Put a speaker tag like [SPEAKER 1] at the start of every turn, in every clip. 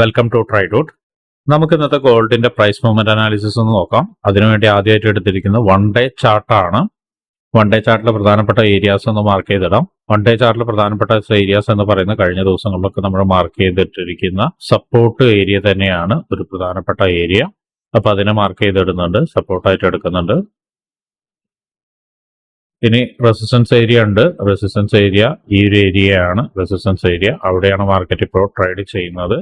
[SPEAKER 1] Welcome to ട്രൈഡോട്ട് നമുക്ക് ഇന്നത്തെ ഗോൾഡിന്റെ പ്രൈസ് മൂവ്മെന്റ് അനാലിസിസ് ഒന്ന് നോക്കാം. അതിനുവേണ്ടി ആദ്യമായിട്ട് എടുത്തിരിക്കുന്നത് വൺ ഡേ ചാർട്ടാണ് വൺ ഡേ ചാർട്ടിലെ പ്രധാനപ്പെട്ട ഏരിയാസ് ഒന്ന് മാർക്ക് ചെയ്തിടാം. വൺ ഡേ ചാർട്ടിലെ പ്രധാനപ്പെട്ട ഏരിയാസ് എന്ന് പറയുന്നത് കഴിഞ്ഞ ദിവസങ്ങളിലൊക്കെ നമ്മൾ മാർക്ക് ചെയ്തിട്ടിരിക്കുന്ന സപ്പോർട്ട് ഏരിയ തന്നെയാണ് ഒരു പ്രധാനപ്പെട്ട ഏരിയ അപ്പൊ അതിനെ മാർക്ക് ചെയ്തിടുന്നുണ്ട് സപ്പോർട്ടായിട്ട് എടുക്കുന്നുണ്ട്. ഇനി റെസിസ്റ്റൻസ് ഏരിയ ഉണ്ട്. റെസിസ്റ്റൻസ് ഏരിയ ഈ ഒരു ഏരിയയാണ് റെസിസ്റ്റൻസ് ഏരിയ അവിടെയാണ് മാർക്കറ്റ് ഇപ്പോൾ ട്രേഡ് ചെയ്യുന്നത്.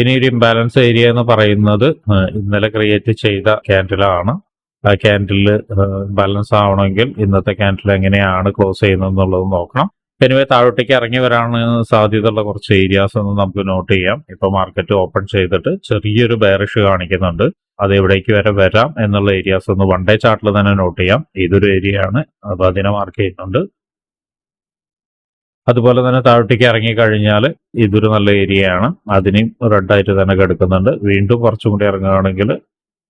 [SPEAKER 1] ഇനി ഒരു ഇംബാലൻസ് ഏരിയ എന്ന് പറയുന്നത് ഇന്നലെ ക്രിയേറ്റ് ചെയ്ത ക്യാൻഡിലാണ് ആ ക്യാൻഡിൽ ബാലൻസ് ആവണമെങ്കിൽ ഇന്നത്തെ ക്യാൻഡിൽ എങ്ങനെയാണ് ക്ലോസ് ചെയ്യുന്നത് എന്നുള്ളത് നോക്കണം. എനിവേ താഴോട്ടേക്ക് ഇറങ്ങി വരാൻ സാധ്യതയുള്ള കുറച്ച് ഏരിയാസ് ഒന്ന് നമുക്ക് നോട്ട് ചെയ്യാം. ഇപ്പൊ മാർക്കറ്റ് ഓപ്പൺ ചെയ്തിട്ട് ചെറിയൊരു ബെയറിഷ് കാണിക്കുന്നുണ്ട്. അത് എവിടേക്ക് വരെ വരാം എന്നുള്ള ഏരിയാസ് ഒന്ന് വൺ ഡേ ചാർട്ടിൽ തന്നെ നോട്ട് ചെയ്യാം. ഇതൊരു ഏരിയ ആണ്. അപ്പൊ അതിനെ മാർക്ക് ചെയ്യുന്നുണ്ട്. അതുപോലെ തന്നെ താഴോട്ടേക്ക് ഇറങ്ങിക്കഴിഞ്ഞാൽ ഇതൊരു നല്ല ഏരിയയാണ് അതിനെയും റെഡായിട്ട് തന്നെ കിടക്കുന്നുണ്ട്. വീണ്ടും കുറച്ചും കൂടി ഇറങ്ങുകയാണെങ്കിൽ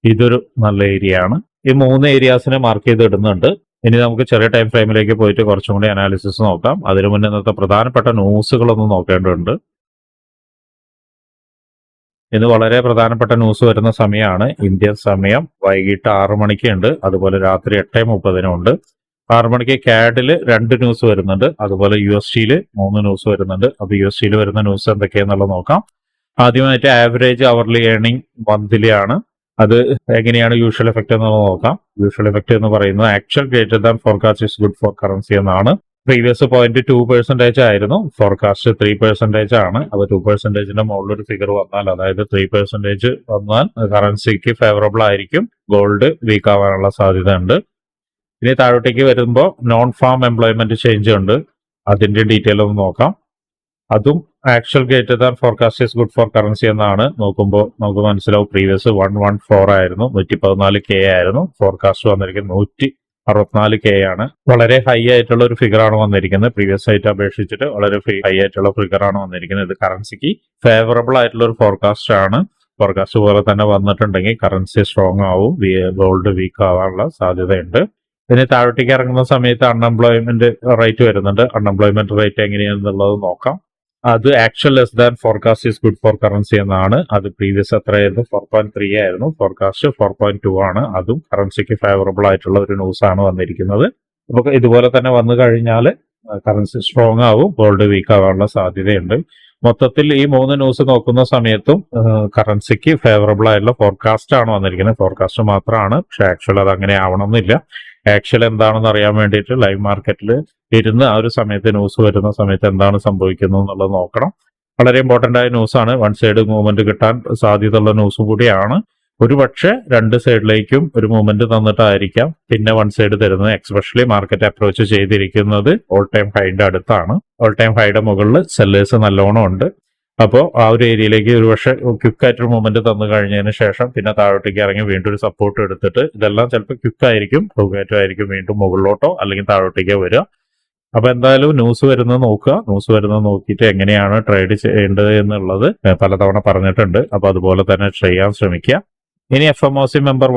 [SPEAKER 1] ഇതൊരു നല്ല ഏരിയ ആണ്. ഈ മൂന്ന് ഏരിയാസിനെ മാർക്ക് ചെയ്ത് ഇടുന്നുണ്ട് ഇനി നമുക്ക് ചെറിയ ടൈം ഫ്രെയിമിലേക്ക് പോയിട്ട് കുറച്ചും കൂടി അനാലിസിസ് നോക്കാം. അതിനു മുന്നേ ഇന്നത്തെ പ്രധാനപ്പെട്ട ന്യൂസുകളൊന്നും നോക്കേണ്ടതുണ്ട്. ഇന്ന് വളരെ പ്രധാനപ്പെട്ട ന്യൂസ് വരുന്ന സമയമാണ് ഇന്ത്യൻ സമയം വൈകിട്ട് ആറു മണിക്കുണ്ട് അതുപോലെ രാത്രി എട്ടേ മുപ്പതിനും ഉണ്ട്. ആറു മണിക്ക് കാഡിൽ രണ്ട് ന്യൂസ് വരുന്നുണ്ട്. അതുപോലെ യു എസ് ടിയിൽ മൂന്ന് ന്യൂസ് വരുന്നുണ്ട്. അപ്പൊ യു എസ് ടിയിൽ വരുന്ന ന്യൂസ് എന്തൊക്കെയാണെന്നുള്ളത് നോക്കാം. ആദ്യമായിട്ട് ആവറേജ് അവർലി ഏണിംഗ് മന്ത്ലി ആണ്. അത് എങ്ങനെയാണ് യൂഷ്വൽ എഫക്ട് എന്നുള്ളത് നോക്കാം. യൂഷ്വൽ എഫക്ട് എന്ന് പറയുന്നത് actual greater than forecast is good for currency എന്നാണ്. പ്രീവിയസ് പോയിന്റ് ടു പെർസെന്റേജ് ആയിരുന്നു. ഫോർകാസ്റ്റ് ത്രീ പെർസെന്റേജ് ആണ്. അപ്പൊ ടു പെർസെന്റേജിന്റെ മുകളിൽ ഒരു ഫിഗർ വന്നാൽ അതായത് ത്രീ പെർസെന്റേജ് വന്നാൽ കറൻസിക്ക് ഫേവറബിൾ ആയിരിക്കും. ഗോൾഡ് വീക്ക് ആവാനുള്ള സാധ്യത ഉണ്ട് ഇനി താഴോട്ടേക്ക് വരുമ്പോൾ നോൺ ഫാം എംപ്ലോയ്മെന്റ് ചേഞ്ച് ഉണ്ട്. അതിന്റെ ഡീറ്റെയിൽ ഒന്ന് നോക്കാം. അതും actual greater than forecast is good for currency എന്നാണ്. നോക്കുമ്പോൾ നമുക്ക് മനസ്സിലാവും പ്രീവിയസ് വൺ വൺ ഫോർ ആയിരുന്നു. നൂറ്റി പതിനാല് കെ ആയിരുന്നു. ഫോർകാസ്റ്റ് വന്നിരിക്കുന്നത് നൂറ്റി അറുപത്തിനാല് കെ ആണ്. വളരെ ഹൈ ആയിട്ടുള്ള ഒരു ഫിഗർ ആണ് വന്നിരിക്കുന്നത്. പ്രീവിയസ് ആയിട്ട് അപേക്ഷിച്ചിട്ട് വളരെ ഹൈ ആയിട്ടുള്ള ഫിഗർ ആണ് വന്നിരിക്കുന്നത്. ഇത് കറൻസിക്ക് ഫേവറബിൾ ആയിട്ടുള്ള ഒരു ഫോർകാസ്റ്റ് ആണ്. ഫോർകാസ്റ്റ് പോലെ തന്നെ വന്നിട്ടുണ്ടെങ്കിൽ കറൻസി സ്ട്രോങ് ആവും. ഗോൾഡ് വീക്ക് ആവാനുള്ള സാധ്യതയുണ്ട്. ഇനി താഴോട്ടേക്ക് ഇറങ്ങുന്ന സമയത്ത് അൺഎംപ്ലോയ്മെന്റ് റേറ്റ് വരുന്നുണ്ട്. അൺഎംപ്ലോയ്മെന്റ് റേറ്റ് എങ്ങനെയാണെന്നുള്ളത് നോക്കാം. അത് actual less than forecast is good for currency എന്നാണ്. അത് പ്രീവിയസ് എത്രയായിരുന്നു? ഫോർ പോയിന്റ് ത്രീ ആയിരുന്നു. ഫോർകാസ്റ്റ് ഫോർ പോയിന്റ് ടു ആണ്. അതും കറൻസിക്ക് ഫേവറബിൾ ആയിട്ടുള്ള ഒരു ന്യൂസ് ആണ് വന്നിരിക്കുന്നത്. അപ്പൊ ഇതുപോലെ തന്നെ വന്നു കഴിഞ്ഞാൽ കറൻസി സ്ട്രോങ് ആവും ഗോൾഡ് വീക്ക് ആവാനുള്ള സാധ്യതയുണ്ട്. മൊത്തത്തിൽ ഈ മൂന്ന് ന്യൂസ് നോക്കുന്ന സമയത്തും കറൻസിക്ക് ഫേവറബിൾ ആയിട്ടുള്ള ഫോർകാസ്റ്റ് ആണ് വന്നിരിക്കുന്നത്. ഫോർകാസ്റ്റ് മാത്രമാണ്. പക്ഷെ ആക്ച്വൽ അത് അങ്ങനെ ആവണമെന്നില്ല. ആക്ച്വൽ എന്താണെന്ന് അറിയാൻ വേണ്ടിയിട്ട് ലൈവ് മാർക്കറ്റിൽ ഇരുന്ന് ആ ഒരു സമയത്ത് ന്യൂസ് വരുന്ന സമയത്ത് എന്താണ് സംഭവിക്കുന്നത് എന്നുള്ളത് നോക്കണം. വളരെ ഇമ്പോർട്ടന്റ് ആയ ന്യൂസാണ് വൺ സൈഡ് മൂവ്മെന്റ് കിട്ടാൻ സാധ്യതയുള്ള ന്യൂസും കൂടിയാണ്. ഒരു പക്ഷേ രണ്ട് സൈഡിലേക്കും ഒരു മൂവ്മെന്റ് തന്നിട്ടായിരിക്കാം. പിന്നെ വൺ സൈഡ് തരുന്നത് എക്സ്പെഷ്യലി മാർക്കറ്റ് അപ്രോച്ച് ചെയ്തിരിക്കുന്നത് ഓൾ ടൈം ഹൈന്റെ അടുത്താണ്. ഓൾ ടൈം ഹൈഡ് മുകളിൽ സെല്ലേഴ്സ് നല്ലോണം ഉണ്ട്. അപ്പോൾ ആ ഒരു ഏരിയയിലേക്ക് ഒരു പക്ഷേ ക്യുക്കായിട്ടൊരു മൂവ്മെന്റ് തന്നു കഴിഞ്ഞതിന് ശേഷം പിന്നെ താഴോട്ടേക്ക് ഇറങ്ങി വീണ്ടും ഒരു സപ്പോർട്ട് എടുത്തിട്ട് ഇതെല്ലാം ചിലപ്പോൾ ക്യുക്കായിരിക്കും ക്യുക്കായിട്ടും ആയിരിക്കും വീണ്ടും മുകളിലോട്ടോ അല്ലെങ്കിൽ താഴോട്ടേക്കോ വരിക. അപ്പൊ എന്തായാലും ന്യൂസ് വരുന്നത് നോക്കുക. ന്യൂസ് വരുന്നത് നോക്കിയിട്ട് എങ്ങനെയാണ് ട്രേഡ് ചെയ്യേണ്ടത് എന്നുള്ളത് പലതവണ പറഞ്ഞിട്ടുണ്ട്. അപ്പൊ അതുപോലെ തന്നെ ചെയ്യാൻ ശ്രമിക്കുക. ഇനി F O M C member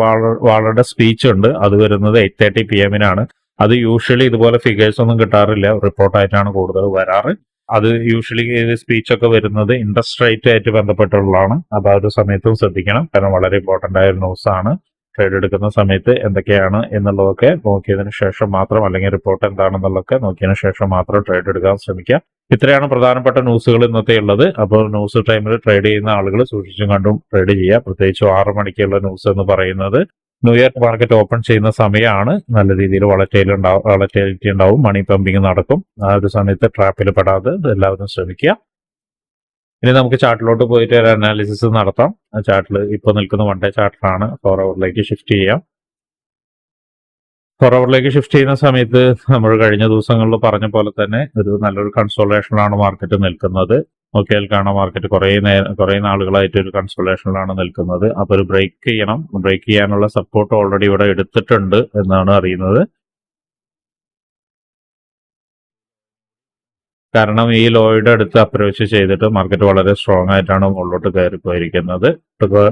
[SPEAKER 1] വാളയുടെ speech ഉണ്ട്. അത് വരുന്നത് എയ്റ്റ് തേർട്ടി പി എമ്മിനാണ് അത് യൂഷ്വലി ഇതുപോലെ ഫിഗേഴ്സ് ഒന്നും കിട്ടാറില്ല. റിപ്പോർട്ടായിട്ടാണ് കൂടുതൽ വരാറ്. അത് യൂഷ്വലി സ്പീച്ച് ഒക്കെ വരുന്നത് ഇൻട്രസ്റ്റ് റേറ്റ് ആയിട്ട് ബന്ധപ്പെട്ടുള്ളതാണ്. അപ്പൊ ആ ഒരു സമയത്തും ശ്രദ്ധിക്കണം. കാരണം വളരെ ഇമ്പോർട്ടന്റ് ആയ ഒരു ന്യൂസ് ആണ്. ട്രേഡ് എടുക്കുന്ന സമയത്ത് എന്തൊക്കെയാണ് എന്നുള്ളതൊക്കെ നോക്കിയതിന് ശേഷം മാത്രം അല്ലെങ്കിൽ റിപ്പോർട്ട് എന്താണെന്നുള്ളതൊക്കെ നോക്കിയതിന് ശേഷം മാത്രം ട്രേഡ് എടുക്കാൻ ശ്രമിക്കുക. ഇത്രയാണ് പ്രധാനപ്പെട്ട ന്യൂസുകൾ ഇന്നത്തെ ഉള്ളത്. അപ്പോൾ ന്യൂസ് ടൈമിൽ ട്രേഡ് ചെയ്യുന്ന ആളുകൾ സൂക്ഷിച്ചും കണ്ടും ട്രേഡ് ചെയ്യുക. പ്രത്യേകിച്ച് ആറ് മണിക്കുള്ള ന്യൂസ് എന്ന് പറയുന്നത് ന്യൂ ഇയർ മാർക്കറ്റ് ഓപ്പൺ ചെയ്യുന്ന സമയമാണ് നല്ല രീതിയിൽ വളറ്റൈൽ ഉണ്ടാവും വളറ്റൈലിറ്റി ഉണ്ടാവും. മണി പമ്പിങ് നടക്കും. ആ ഒരു സമയത്ത് ട്രാപ്പിൽ പെടാതെ എല്ലാവരും ശ്രമിക്കുക. ഇനി നമുക്ക് ചാർട്ടിലോട്ട് പോയിട്ട് ഒരു അനാലിസിസ് നടത്താം. ആ ചാർട്ടിൽ ഇപ്പോൾ നിൽക്കുന്ന വൺ ഡേ ചാർട്ടിലാണ് ഫോർ അവറിലേക്ക് ഷിഫ്റ്റ് ചെയ്യാം. ഫോർ അവറിലേക്ക് ഷിഫ്റ്റ് ചെയ്യുന്ന സമയത്ത് നമ്മൾ കഴിഞ്ഞ ദിവസങ്ങളിൽ പറഞ്ഞ പോലെ തന്നെ ഒരു നല്ലൊരു കൺസോളേഷനിലാണ് മാർക്കറ്റ് നിൽക്കുന്നത്. നോക്കിയാൽ കാണാം മാർക്കറ്റ് കുറേ നേരം കുറേ നാളുകളായിട്ട് ഒരു കൺസോളേഷനിലാണ് നിൽക്കുന്നത്. അപ്പൊ ഒരു ബ്രേക്ക് ചെയ്യണം. ബ്രേക്ക് ചെയ്യാനുള്ള സപ്പോർട്ട് ഓൾറെഡി ഇവിടെ എടുത്തിട്ടുണ്ട് എന്നാണ് അറിയുന്നത്. കാരണം ഈ ലോയുടെ അടുത്ത് അപ്രോച്ച് ചെയ്തിട്ട് മാർക്കറ്റ് വളരെ സ്ട്രോങ് ആയിട്ടാണ് മുകളിലോട്ട് കയറി പോയിരിക്കുന്നത്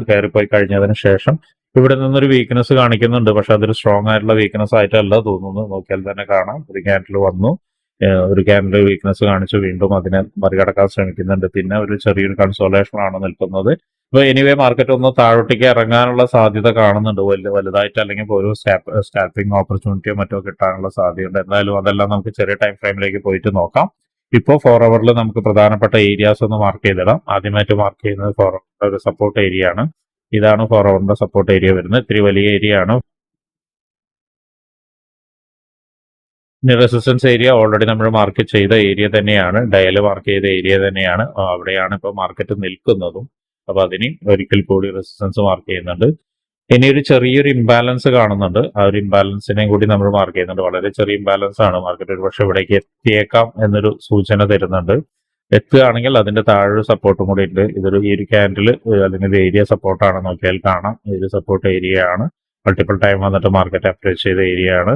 [SPEAKER 1] കയറി പോയി കഴിഞ്ഞതിന് ശേഷം ഇവിടെ നിന്നൊരു വീക്ക്നെസ് കാണിക്കുന്നുണ്ട്. പക്ഷെ അതൊരു സ്ട്രോങ് ആയിട്ടുള്ള വീക്ക്നെസ് ആയിട്ടല്ല തോന്നുന്നു. നോക്കിയാൽ തന്നെ കാണാം. ഒരു ക്യാൻഡിൽ വന്നു. ഒരു ക്യാമറ വീക്ക്നെസ് കാണിച്ച് വീണ്ടും അതിനെ മറികടക്കാൻ ശ്രമിക്കുന്നുണ്ട്. പിന്നെ ഒരു ചെറിയൊരു ആണ് നിൽക്കുന്നത്. ഇപ്പൊ എനിവേ മാർക്കറ്റ് ഒന്ന് താഴോട്ടേക്ക് ഇറങ്ങാനുള്ള സാധ്യത കാണുന്നുണ്ട്. വലിയ വലുതായിട്ട് അല്ലെങ്കിൽ ഇപ്പോൾ ഒരു സ്റ്റാപ്പിംഗ് ഓപ്പർച്യൂണിറ്റിയോ മറ്റോ കിട്ടാനുള്ള സാധ്യതയുണ്ട്. എന്തായാലും അതെല്ലാം നമുക്ക് ചെറിയ ടൈം ഫ്രെയിമിലേക്ക് പോയിട്ട് നോക്കാം. ഇപ്പോൾ ഫോർ അവറിൽ നമുക്ക് പ്രധാനപ്പെട്ട ഏരിയാസ് ഒന്ന് മാർക്ക് ചെയ്തിടാം. ആദ്യമായിട്ട് മാർക്ക് ചെയ്യുന്നത് ഫോർ ഒരു സപ്പോർട്ട് ഏരിയ ആണ്. ഇതാണ് ഫോർ അവറിന്റെ സപ്പോർട്ട് ഏരിയ വരുന്നത്. ഇത്തിരി വലിയ ഏരിയ ആണ്. റെസിസ്റ്റൻസ് ഏരിയ ഓൾറെഡി നമ്മൾ മാർക്ക് ചെയ്ത ഏരിയ തന്നെയാണ്. ഡയൽ മാർക്ക് ചെയ്ത ഏരിയ തന്നെയാണ്. അവിടെയാണ് ഇപ്പോൾ മാർക്കറ്റ് നിൽക്കുന്നതും. അപ്പോൾ അതിന് ഒരിക്കൽ കൂടി റെസിസ്റ്റൻസ് മാർക്ക് ചെയ്യുന്നുണ്ട്. ഇനി ഒരു ചെറിയൊരു ഇംബാലൻസ് കാണുന്നുണ്ട്. ആ ഒരു ഇംബാലൻസിനെയും കൂടി നമ്മൾ മാർക്ക് ചെയ്യുന്നുണ്ട്. വളരെ ചെറിയ ഇംബാലൻസ് ആണ് മാർക്കറ്റ് ഒരു പക്ഷേ ഇവിടേക്ക് എത്തിയേക്കാം എന്നൊരു സൂചന തരുന്നുണ്ട്. എത്തുകയാണെങ്കിൽ അതിന്റെ താഴെ ഒരു സപ്പോർട്ടും കൂടി ഉണ്ട്. ഇതൊരു ഈ ഒരു ക്യാൻഡിൽ അല്ലെങ്കിൽ ഏരിയ സപ്പോർട്ടാണ് നോക്കിയാൽ കാണാം. ഇതൊരു സപ്പോർട്ട് ഏരിയ ആണ്. മൾട്ടിപ്പിൾ ടൈം വന്നിട്ട് മാർക്കറ്റ് അപ്രോച്ച് ചെയ്ത ഏരിയ ആണ്.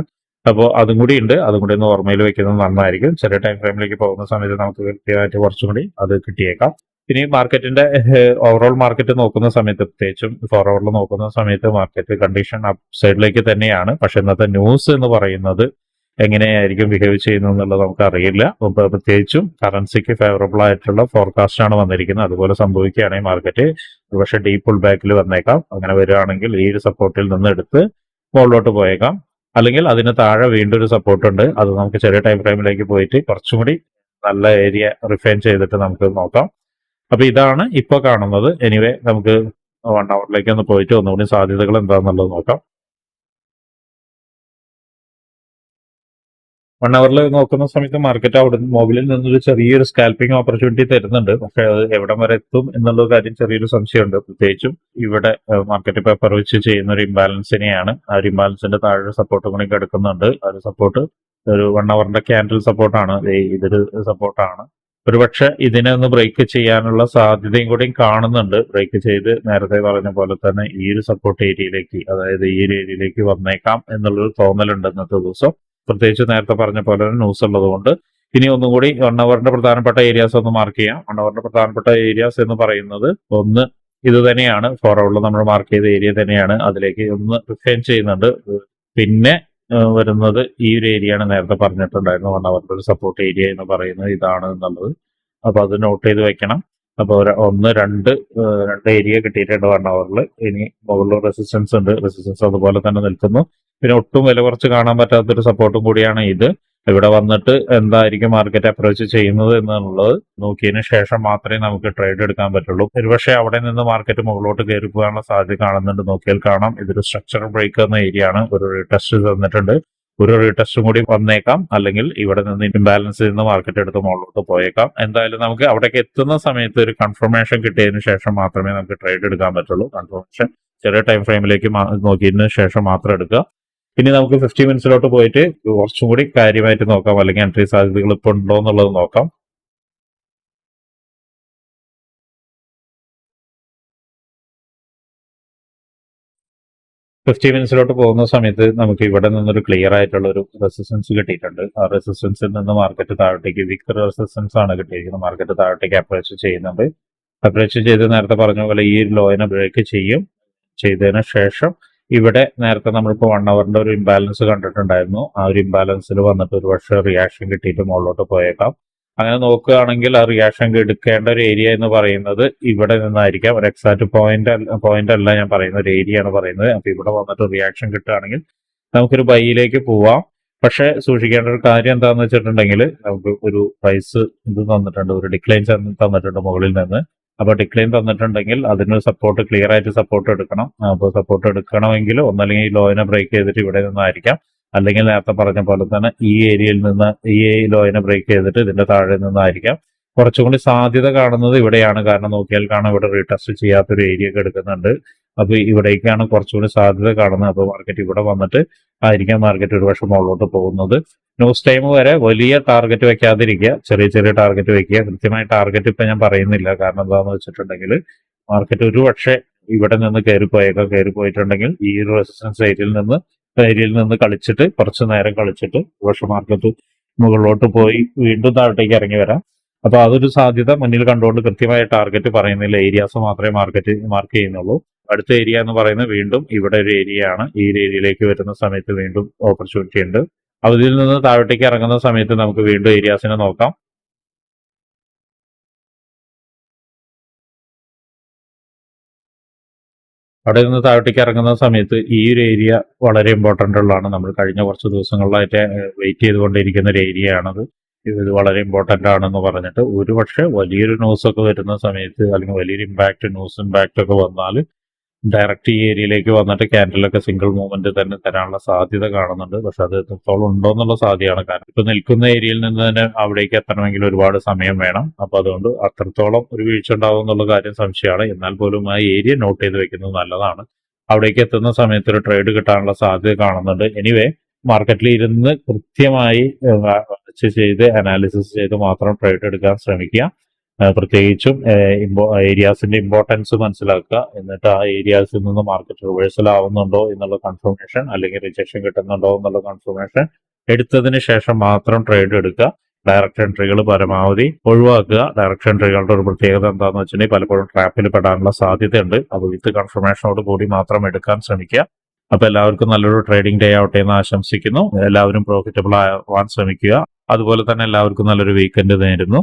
[SPEAKER 1] അപ്പോൾ അതും കൂടി ഉണ്ട്. അതും കൂടി ഒന്ന് ഓർമ്മയിൽ വെക്കുന്നത് നന്നായിരിക്കും. ചെറിയ ടൈം ഫ്രെയിമിലേക്ക് പോകുന്ന സമയത്ത് നമുക്ക് കൃത്യമായിട്ട് കുറച്ചും കൂടി അത് കിട്ടിയേക്കാം. ഇനി മാർക്കറ്റിന്റെ ഓവറോൾ മാർക്കറ്റ് നോക്കുന്ന സമയത്ത് പ്രത്യേകിച്ചും ഫോർ നോക്കുന്ന സമയത്ത് മാർക്കറ്റ് കണ്ടീഷൻ അപ് സൈഡിലേക്ക് തന്നെയാണ്. പക്ഷെ ഇന്നത്തെ ന്യൂസ് എന്ന് പറയുന്നത് എങ്ങനെയായിരിക്കും ബിഹേവ് ചെയ്യുന്നത് എന്നുള്ളത് നമുക്ക് അറിയില്ല. പ്രത്യേകിച്ചും കറൻസിക്ക് ഫേവറബിൾ ആയിട്ടുള്ള ഫോർകാസ്റ്റ് ആണ് വന്നിരിക്കുന്നത്. അതുപോലെ സംഭവിക്കുകയാണെങ്കിൽ മാർക്കറ്റ് ഒരുപക്ഷെ ഡീപ്പ് പുൾ ബാക്കിൽ വന്നേക്കാം. അങ്ങനെ വരികയാണെങ്കിൽ ഈ ഒരു സപ്പോർട്ടിൽ നിന്ന് എടുത്ത് മുകളിലോട്ട് പോയേക്കാം. അല്ലെങ്കിൽ അതിന് താഴെ വീണ്ടും ഒരു സപ്പോർട്ട് ഉണ്ട്. അത് നമുക്ക് ചെറിയ ടൈം ഫ്രെയിമിലേക്ക് പോയിട്ട് കുറച്ചും കൂടി നല്ല ഏരിയ റിഫൈൻ ചെയ്തിട്ട് നമുക്ക് നോക്കാം. അപ്പൊ ഇതാണ് ഇപ്പൊ കാണുന്നത്. എനിവേ നമുക്ക് വൺ അവറിലേക്ക് ഒന്ന് പോയിട്ട് ഒന്നുകൂടി സാധ്യതകൾ എന്താണെന്നുള്ളത് നോക്കാം. വൺ അവറിൽ നോക്കുന്ന സമയത്ത് മാർക്കറ്റ് അവിടെ മൊബൈലിൽ നിന്നൊരു ചെറിയൊരു സ്കാൽപ്പിംഗ് ഓപ്പർച്യൂണിറ്റി തരുന്നുണ്ട്. പക്ഷെ അത് എവിടം വരെ എത്തും എന്നുള്ള കാര്യം ചെറിയൊരു സംശയമുണ്ട്. പ്രത്യേകിച്ചും ഇവിടെ മാർക്കറ്റ് പേപ്പർ വെച്ച് ചെയ്യുന്ന ഒരു ഇംബാലൻസിനെയാണ് ആ ഒരു ഇംബാലൻസിന്റെ താഴെ സപ്പോർട്ടും കൂടി കിടക്കുന്നുണ്ട്. ആ ഒരു സപ്പോർട്ട് ഒരു വൺ അവറിന്റെ ക്യാൻഡിൽ സപ്പോർട്ടാണ് ഇതൊരു സപ്പോർട്ടാണ് ഒരുപക്ഷെ ഇതിനെ ഒന്ന് ബ്രേക്ക് ചെയ്യാനുള്ള സാധ്യതയും കൂടി കാണുന്നുണ്ട്. ബ്രേക്ക് ചെയ്ത് നേരത്തെ പറഞ്ഞ പോലെ തന്നെ ഈ ഒരു സപ്പോർട്ട് ഏരിയയിലേക്ക് അതായത് ഈ ഒരു ഏരിയയിലേക്ക് വന്നേക്കാം എന്നുള്ളൊരു തോന്നലുണ്ട് ഇന്നത്തെ ദിവസം. പ്രത്യേകിച്ച് നേരത്തെ പറഞ്ഞ പോലെ ന്യൂസ് ഉള്ളതുകൊണ്ട്. ഇനി ഒന്നും കൂടി വൺ പ്രധാനപ്പെട്ട ഏരിയാസ് ഒന്ന് മാർക്ക് ചെയ്യാം. വൺ പ്രധാനപ്പെട്ട ഏരിയാസ് എന്ന് പറയുന്നത് ഒന്ന് ഇത് തന്നെയാണ്. അവറിൽ നമ്മൾ മാർക്ക് ചെയ്ത ഏരിയ തന്നെയാണ്. അതിലേക്ക് ഒന്ന് റിഫൈൻ ചെയ്യുന്നുണ്ട്. പിന്നെ വരുന്നത് ഈ ഒരു ഏരിയ ആണ് നേരത്തെ പറഞ്ഞിട്ടുണ്ടായിരുന്നു. വൺ അവറിന്റെ ഒരു സപ്പോർട്ട് ഏരിയ എന്ന് പറയുന്നത് ഇതാണ് എന്നുള്ളത്. അപ്പൊ അത് നോട്ട് ചെയ്ത് വെക്കണം. അപ്പൊ ഒന്ന് രണ്ട് രണ്ട് ഏരിയ കിട്ടിയിട്ടുണ്ട് വൺ അവറിൽ ഇനി മുകളിൽ റെസിസ്റ്റൻസ് ഉണ്ട്. റെസിസ്റ്റൻസ് അതുപോലെ തന്നെ നിൽക്കുന്നു. പിന്നെ ഒട്ടും വില കുറച്ച് കാണാൻ പറ്റാത്തൊരു സപ്പോർട്ടും കൂടിയാണ് ഇത്. ഇവിടെ വന്നിട്ട് എന്തായിരിക്കും മാർക്കറ്റ് അപ്രോച്ച് ചെയ്യുന്നത് എന്നുള്ളത് നോക്കിയതിന് ശേഷം മാത്രമേ നമുക്ക് ട്രേഡ് എടുക്കാൻ പറ്റുള്ളൂ. ഒരുപക്ഷെ അവിടെ നിന്ന് മാർക്കറ്റ് മുകളിലോട്ട് കയറി പോകാനുള്ള സാധ്യത കാണുന്നുണ്ട്. നോക്കിയാൽ കാണാം. ഇതൊരു സ്ട്രക്ചറൽ ബ്രേക്ക് എന്ന ഏരിയ ആണ്. ഒരു റീടെസ്റ്റ് തന്നിട്ടുണ്ട്. ഒരു റീടെസ്റ്റും കൂടി വന്നേക്കാം. അല്ലെങ്കിൽ ഇവിടെ നിന്ന് ഇംബാലൻസ് നിന്ന് മാർക്കറ്റ് എടുത്ത് മുകളിലോട്ട് പോയേക്കാം. എന്തായാലും നമുക്ക് അവിടേക്ക് എത്തുന്ന സമയത്ത് ഒരു കൺഫർമേഷൻ കിട്ടിയതിന് ശേഷം മാത്രമേ നമുക്ക് ട്രേഡ് എടുക്കാൻ പറ്റുള്ളൂ. കൺഫർമേഷൻ ചെറിയ ടൈം ഫ്രെയിമിലേക്ക് നോക്കിയതിന് ശേഷം മാത്രം എടുക്കുക. ഇനി നമുക്ക് ഫിഫ്റ്റി മിനിറ്റ്സിലോട്ട് പോയിട്ട് കുറച്ചും കൂടി കാര്യമായിട്ട് നോക്കാം. അല്ലെങ്കിൽ എൻട്രി സാധ്യതകൾ ഇപ്പോൾ ഉണ്ടോ എന്നുള്ളത് നോക്കാം. ഫിഫ്റ്റി മിനിറ്റ്സിലോട്ട് പോകുന്ന സമയത്ത് നമുക്ക് ഇവിടെ നിന്നൊരു ക്ലിയർ ആയിട്ടുള്ള ഒരു റെസിസ്റ്റൻസ് കിട്ടിയിട്ടുണ്ട്. ആ റെസിസ്റ്റൻസിൽ നിന്ന് മാർക്കറ്റ് താഴത്തേക്ക് വിക്ക് റെസിസ്റ്റൻസ് ആണ് കിട്ടിയിരിക്കുന്നത്. മാർക്കറ്റ് താഴത്തേക്ക് അപ്രോച്ച് ചെയ്യുന്നുണ്ട്. അപ്രോച്ച് ചെയ്ത് നേരത്തെ പറഞ്ഞ പോലെ ഈ ലോയിനെ ബ്രേക്ക് ചെയ്യും. ചെയ്തതിന് ശേഷം ഇവിടെ നേരത്തെ നമ്മളിപ്പോൾ വൺ അവറിന്റെ ഒരു ഇംബാലൻസ് കണ്ടിട്ടുണ്ടായിരുന്നു. ആ ഒരു ഇംബാലൻസിൽ വന്നിട്ട് ഒരു പക്ഷേ റിയാക്ഷൻ കിട്ടിയിട്ട് മുകളിലോട്ട് പോയേക്കാം. അങ്ങനെ നോക്കുകയാണെങ്കിൽ ആ റിയാക്ഷൻ എടുക്കേണ്ട ഒരു ഏരിയ എന്ന് പറയുന്നത് ഇവിടെ നിന്നായിരിക്കാം. ഒരു എക്സാക്ട് പോയിന്റ് പോയിന്റ് അല്ല ഞാൻ പറയുന്ന ഒരു ഏരിയ ആണ് പറയുന്നത്. അപ്പൊ ഇവിടെ വന്നിട്ട് റിയാക്ഷൻ കിട്ടുകയാണെങ്കിൽ നമുക്കൊരു ബൈയിലേക്ക് പോവാം. പക്ഷെ സൂക്ഷിക്കേണ്ട ഒരു കാര്യം എന്താണെന്ന് വെച്ചിട്ടുണ്ടെങ്കിൽ നമുക്ക് ഒരു പ്രൈസ് ഇത് തന്നിട്ടുണ്ട് ഒരു ഡിക്ലൈൻ തന്നിട്ടുണ്ട് മുകളിൽ നിന്ന്. അപ്പൊ ഡിക്ലൈൻ തന്നിട്ടുണ്ടെങ്കിൽ അതിന് സപ്പോർട്ട് ക്ലിയർ ആയിട്ട് സപ്പോർട്ട് എടുക്കണം. അപ്പോൾ സപ്പോർട്ട് എടുക്കണമെങ്കിൽ ഒന്നല്ലെങ്കിൽ ലോയിനെ ബ്രേക്ക് ചെയ്തിട്ട് ഇവിടെ നിന്നായിരിക്കാം. അല്ലെങ്കിൽ നേരത്തെ പറഞ്ഞ പോലെ തന്നെ ഈ ഏരിയയിൽ നിന്ന് ഈ ലോയിനെ ബ്രേക്ക് ചെയ്തിട്ട് ഇതിന്റെ താഴെ നിന്നായിരിക്കാം. കുറച്ചും കൂടി സാധ്യത കാണുന്നത് ഇവിടെയാണ്. കാരണം നോക്കിയാൽ കാണാം ഇവിടെ റീടെസ്റ്റ് ചെയ്യാത്തൊരു ഏരിയ ഒക്കെ എടുക്കുന്നുണ്ട്. അപ്പൊ ഇവിടേക്കാണ് കുറച്ചുകൂടി സാധ്യത കാണുന്നത്. അപ്പോൾ മാർക്കറ്റ് ഇവിടെ വന്നിട്ട് ആയിരിക്കാം മാർക്കറ്റ് ഒരു വർഷം മുകളിലോട്ട് പോകുന്നത്. ന്യൂസ് ടൈം വരെ വലിയ ടാർഗറ്റ് വെക്കാതിരിക്കുക. ചെറിയ ചെറിയ ടാർഗറ്റ് വെക്കുക. കൃത്യമായ ടാർഗറ്റ് ഇപ്പൊ ഞാൻ പറയുന്നില്ല. കാരണം എന്താണെന്ന് വെച്ചിട്ടുണ്ടെങ്കിൽ മാർക്കറ്റ് ഒരു പക്ഷേ ഇവിടെ നിന്ന് കയറി കയറിപ്പോയിട്ടുണ്ടെങ്കിൽ കയറി പോയിട്ടുണ്ടെങ്കിൽ ഈ റെസിസ്റ്റൻസ് ഏരിയയിൽ നിന്ന് ഏരിയയിൽ നിന്ന് കളിച്ചിട്ട് കുറച്ച് നേരം കളിച്ചിട്ട് ഒരുപക്ഷെ മാർക്കറ്റ് മുകളിലോട്ട് പോയി വീണ്ടും താഴോട്ടേക്ക് ഇറങ്ങി വരാം. അപ്പൊ അതൊരു സാധ്യത മുന്നിൽ കണ്ടുകൊണ്ട് കൃത്യമായ ടാർഗറ്റ് പറയുന്നില്ല. ഏരിയാസ് മാത്രമേ മാർക്കറ്റ് മാർക്ക് ചെയ്യുന്നുള്ളൂ. അടുത്ത ഏരിയ എന്ന് പറയുന്നത് വീണ്ടും ഇവിടെ ഒരു ഏരിയ ആണ്. ഈ ഏരിയയിലേക്ക് വരുന്ന സമയത്ത് വീണ്ടും ഓപ്പർച്യൂണിറ്റി ഉണ്ട്. അവധിയിൽ നിന്ന് താഴോട്ടേക്ക് ഇറങ്ങുന്ന സമയത്ത് നമുക്ക് വീണ്ടും ഏരിയാസിനെ നോക്കാം. അവിടെ നിന്ന് താഴോട്ടേക്ക് ഇറങ്ങുന്ന സമയത്ത് ഈ ഒരു ഏരിയ വളരെ ഇമ്പോർട്ടന്റ് ഉള്ളതാണ്. നമ്മൾ കഴിഞ്ഞ കുറച്ച് ദിവസങ്ങളിലായിട്ട് വെയിറ്റ് ചെയ്തുകൊണ്ടിരിക്കുന്ന ഒരു ഏരിയ ആണത്. ഇത് വളരെ ഇമ്പോർട്ടന്റ് ആണെന്ന് പറഞ്ഞിട്ട് ഒരു പക്ഷേ വലിയൊരു ന്യൂസൊക്കെ വരുന്ന സമയത്ത് അല്ലെങ്കിൽ വലിയൊരു ഇമ്പാക്റ്റ് ന്യൂസ് ഇമ്പാക്റ്റ് ഒക്കെ വന്നാൽ ഡയറക്റ്റ് ഈ ഏരിയയിലേക്ക് വന്നിട്ട് ക്യാൻഡിലൊക്കെ സിംഗിൾ മൂവ്മെന്റ് തന്നെ തരാനുള്ള സാധ്യത കാണുന്നുണ്ട്. പക്ഷെ അത് എത്രത്തോളം ഉണ്ടോ എന്നുള്ള സാധ്യതയാണ് കാരണം. ഇപ്പൊ നിൽക്കുന്ന ഏരിയയിൽ നിന്ന് തന്നെ അവിടേക്ക് എത്തണമെങ്കിൽ ഒരുപാട് സമയം വേണം. അപ്പൊ അതുകൊണ്ട് അത്രത്തോളം ഒരു വീഴ്ച ഉണ്ടാവും എന്നുള്ള കാര്യം സംശയമാണ്. എന്നാൽ പോലും ആ ഏരിയ നോട്ട് ചെയ്ത് വെക്കുന്നത് നല്ലതാണ്. അവിടേക്ക് എത്തുന്ന സമയത്ത് ഒരു ട്രേഡ് കിട്ടാനുള്ള സാധ്യത കാണുന്നുണ്ട്. എനിവേ മാർക്കറ്റിൽ ഇരുന്ന് കൃത്യമായി ചെയ്ത് അനാലിസിസ് ചെയ്ത് മാത്രം ട്രേഡ് എടുക്കാൻ ശ്രമിക്കുക. പ്രത്യേകിച്ചും ഏരിയാസിന്റെ ഇമ്പോർട്ടൻസ് മനസ്സിലാക്കുക. എന്നിട്ട് ആ ഏരിയാസിൽ നിന്ന് മാർക്കറ്റ് റിവേഴ്സൽ ആവുന്നുണ്ടോ എന്നുള്ള കൺഫർമേഷൻ അല്ലെങ്കിൽ റിജക്ഷൻ കിട്ടുന്നുണ്ടോ എന്നുള്ള കൺഫർമേഷൻ എടുത്തതിന് ശേഷം മാത്രം ട്രേഡ് എടുക്കുക. ഡയറക്റ്റ് എൻട്രികൾ പരമാവധി ഒഴിവാക്കുക. ഡയറക്ഷൻ എൻട്രികളുടെ ഒരു പ്രത്യേകത എന്താണെന്ന് വെച്ചിട്ടുണ്ടെങ്കിൽ പലപ്പോഴും ട്രാപ്പിൽ പെടാനുള്ള സാധ്യതയുണ്ട്. അപ്പോൾ വിത്ത് കൺഫർമേഷനോട് കൂടി മാത്രം എടുക്കാൻ ശ്രമിക്കുക. അപ്പൊ എല്ലാവർക്കും നല്ലൊരു ട്രേഡിംഗ് ഡേ ആവട്ടെ എന്ന് ആശംസിക്കുന്നു. എല്ലാവരും പ്രോഫിറ്റബിൾ ആവാൻ ശ്രമിക്കുക. അതുപോലെ തന്നെ എല്ലാവർക്കും നല്ലൊരു വീക്കെൻഡ് നേരുന്നു.